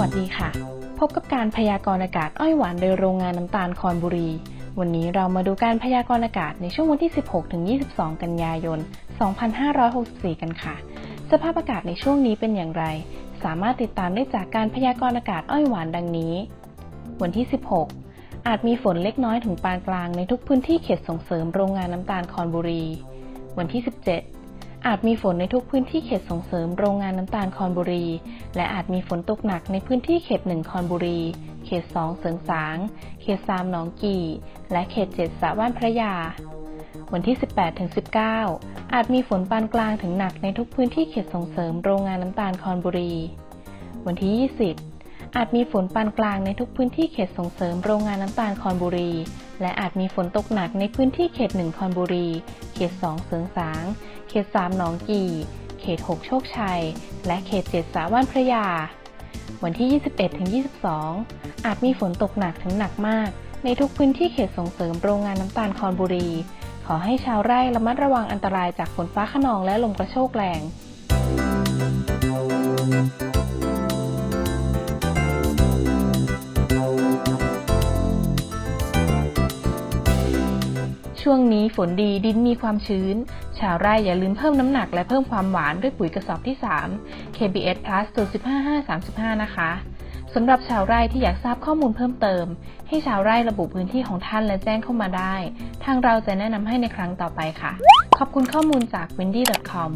วัสดีค่ะ พบกับการพยากรณ์อากาศอ้อยหวานโดยโรงงานน้ำตาลคอนบุรี วันนี้เรามาดูการพยากรณ์อากาศในช่วงวันที่ 16-22 กันยายน 2564 กันค่ะ สภาพอากาศในช่วงนี้เป็นอย่างไร สามารถติดตามได้จากการพยากรณ์อากาศอ้อยหวานดังนี้ วันที่ 16 อาจมีฝนเล็กน้อยถึงปานกลางในทุกพื้นที่เขตส่งเสริมโรงงานน้ำตาลคอนบุรี วันที่ 17 อาจมีฝนในทุกพื้นที่เขตส่งเสริมโรงงานน้ำตาลคอนบุรี และอาจมีฝนตกหนักในพื้นที่เขต1คอนบุรี เขต2เสริงสาง เขต3หนองกี่ และเขต7สระว่านพระยา วันที่ 18ถึง19 อาจมีฝนปานกลางถึงหนักในทุกพื้นที่เขตส่งเสริมโรงงานน้ำตาลคอนบุรี วันที่ 20 อาจมีฝนปานกลางในทุกพื้นที่เขตส่งเสริมโรงงานน้ำตาลคอนบุรี และอาจมีฝนตกหนักในพื้นที่เขต1คอนบุรี เขต2เสริงสาง เขต3หนองกี่ เขต6โชคชัย และเขต7สาว่านพระยา วันที่ 21-22 อาจมีฝนตกหนักถึงหนักมาก ในทุกพื้นที่เขตส่งเสริมโรงงานน้ำตาลคอนบุรี ขอให้ชาวไร่ระมัดระวังอันตรายจากฝนฟ้าขนองและลมกระโชกแรง ช่วงนี้ฝนดีดินมีความชื้น ชาวไร่อย่าลืมเพิ่มน้ำหนักและเพิ่มความหวานด้วยปุ๋ยกระสอบที่ 3 KBS Plus สูตร15535 นะคะสำหรับชาวไร่ที่อยากทราบข้อมูลเพิ่มเติม ให้ชาวไร่ระบุพื้นที่ของท่านและแจ้งเข้ามาได้ ทางเราจะแนะนำให้ในครั้งต่อไปค่ะ ขอบคุณข้อมูลจาก windy.com